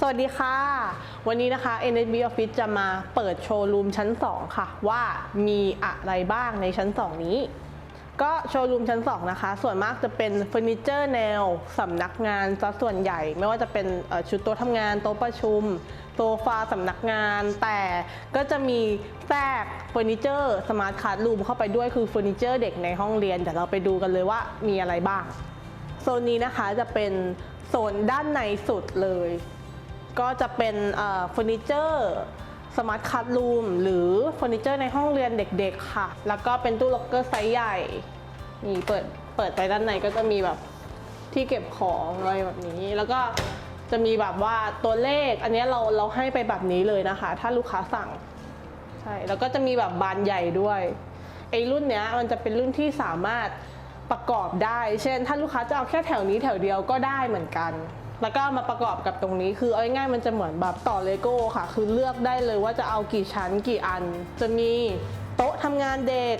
สวัสดีค่ะ วันนี้นะคะ NSB Office จะมาเปิดโชว์รูมชั้น 2 ค่ะ ว่ามีอะไรบ้างในชั้น 2 นี้ ก็โชว์รูมชั้น 2 นะคะ ส่วนมากจะเป็นเฟอร์นิเจอร์แนวสำนักงานซะส่วนใหญ่ ไม่ว่าจะเป็นชุดโต๊ะทำงาน โต๊ะประชุม โซฟาสำนักงาน แต่ก็จะมีแทรกเฟอร์นิเจอร์สมาร์ทคาร์ดรูมเข้าไปด้วยคือเฟอร์นิเจอร์เด็กในห้องเรียนเดี๋ยวเราไปดูกันเลยว่ามีอะไรบ้างโซนนี้นะคะจะเป็นโซนด้านในสุดเลย ก็จะเป็นเฟอร์นิเจอร์สมาร์ทคัทรูมหรือเฟอร์นิเจอร์ในห้องเรียนเด็กๆค่ะ แล้วก็เป็นตู้ล็อกเกอร์ไซส์ใหญ่นี่เปิดเปิดไปด้านในก็จะมีแบบที่เก็บของอะไรแบบนี้ แล้วก็จะมีแบบว่าตัวเลข อันนี้เราเราให้ไปแบบนี้เลยนะคะ ถ้าลูกค้าสั่งใช่แล้วก็จะมีแบบบานใหญ่ด้วยไอ้รุ่นเนี้ยมันจะเป็นรุ่นที่สามารถประกอบได้ เช่น ถ้าลูกค้าจะเอาแค่แถวนี้แถวเดียวก็ได้เหมือนกัน แล้วก็มาประกอบกับตรงนี้คือเอาง่ายๆมันจะเหมือนแบบต่อเลโก้ค่ะ คือเลือกได้เลยว่าจะเอากี่ชั้นกี่อัน จะมีโต๊ะทำงานเด็ก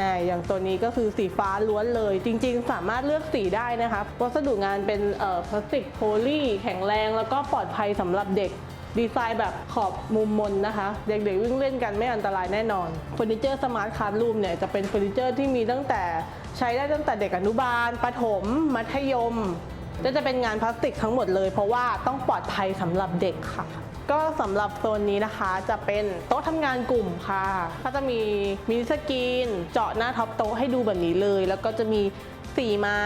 อ่าอย่างตัวนี้ก็คือสีฟ้าล้วนเลย จริงๆ สามารถเลือกสีได้นะคะวัสดุงานเป็นเอ่อพลาสติกโพลีแข็งแรง แล้วก็ปลอดภัยสำหรับเด็กดีไซน์แบบขอบมุมมนนะคะ เด็กๆวิ่งเล่นกันไม่อันตรายแน่นอนเฟอร์นิเจอร์สมาร์ทคาร์รูมเนี่ยจะเป็นเฟอร์นิเจอร์ที่มีตั้งแต่ใช้ได้ตั้งแต่เด็กอนุบาลประถม มัธยม ก็จะเป็นงานพลาสติกทั้งหมดเลย เพราะว่าต้องปลอดภัยสำหรับเด็กค่ะ ก็สำหรับโซนนี้นะคะจะเป็นโต๊ะทำงานกลุ่มค่ะ ก็จะมีมินิสกรีน เจาะหน้าท็อปโต๊ะให้ดูแบบนี้เลย แล้วก็จะมีสีไม้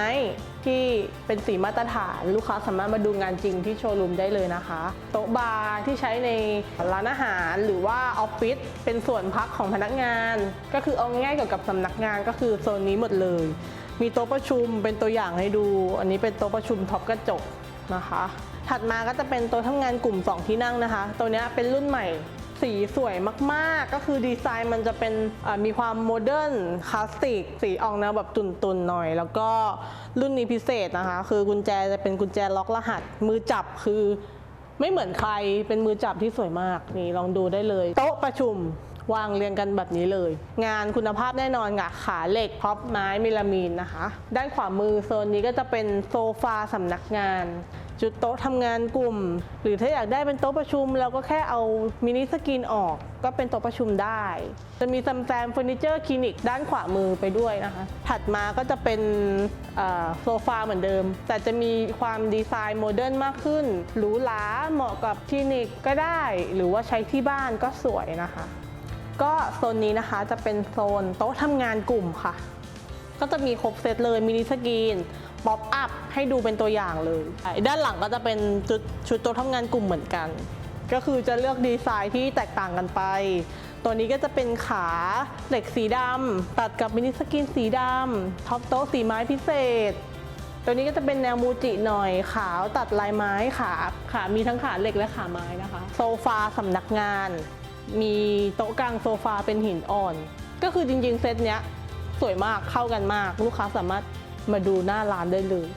ที่เป็นสีมาตรฐาน ลูกค้าสามารถมาดูงานจริงที่โชว์รูมได้เลยนะคะ โต๊ะบาร์ที่ใช้ในร้านอาหารหรือว่าออฟฟิศเป็นส่วนพักของพนักงาน ก็คือเอาง่ายเกี่ยวกับสำนักงานก็คือโซนนี้หมดเลย มีโต๊ะประชุมเป็นตัวอย่างให้ดู อันนี้เป็นโต๊ะประชุมท็อปกระจกนะคะ ถัดมาก็จะเป็นโต๊ะทำงานกลุ่ม 2 ที่นั่งนะคะ ตัวนี้เป็นรุ่นใหม่สีสวยมากๆ ก็คือดีไซน์มันจะเป็นมีความโมเดิร์นคลาสสิกสีออกแนวแบบตุนๆหน่อย แล้วก็รุ่นนี้พิเศษนะคะ คือกุญแจจะเป็นกุญแจล็อกรหัส มือจับคือไม่เหมือนใครเป็นมือจับที่สวยมากนี่ลองดูได้เลย โต๊ะประชุม วางเรียงกันแบบนี้เลย งานคุณภาพแน่นอนค่ะขาเหล็กพร็อปไม้มิลามีนนะคะ ด้านขวามือโซนนี้ก็จะเป็นโซฟาสำนักงาน จุดโต๊ะทำงานกลุ่ม หรือถ้าอยากได้เป็นโต๊ะประชุม เราก็แค่เอามินิสกรีนออก ก็เป็นโต๊ะประชุมได้ จะมีซัมแซมเฟอร์นิเจอร์คลินิกด้านขวามือไปด้วยนะคะ ถัดมาก็จะเป็นโซฟาเหมือนเดิม แต่จะมีความดีไซน์โมเดิร์นมากขึ้นหรูหราเหมาะกับคลินิกก็ได้ หรือว่าใช้ที่บ้านก็สวยนะคะ ก็โซนนี้นะคะจะเป็นโซนโต๊ะทำงานกลุ่มค่ะ ก็จะมีครบเซตเลยมินิสกรีนป๊อปอัพให้ดูเป็นตัวอย่างเลย ด้านหลังก็จะเป็นชุดชุดโต๊ะทำงานกลุ่มเหมือนกัน ก็คือจะเลือกดีไซน์ที่แตกต่างกันไป ตัวนี้ก็จะเป็นขาเหล็กสีดำตัดกับมินิสกรีนสีดำท็อปโต๊ะสีไม้พิเศษ ตัวนี้ก็จะเป็นแนวมูจิหน่อยขาวตัดลายไม้ขาขามีทั้งขาเหล็กและขาไม้นะคะ โซฟาสำนักงาน มีโต๊ะกลางโซฟาเป็นหินอ่อน ก็คือจริงๆ เซตเนี้ยสวยมากเข้ากันมาก ลูกค้าสามารถมาดูหน้าร้านได้เลย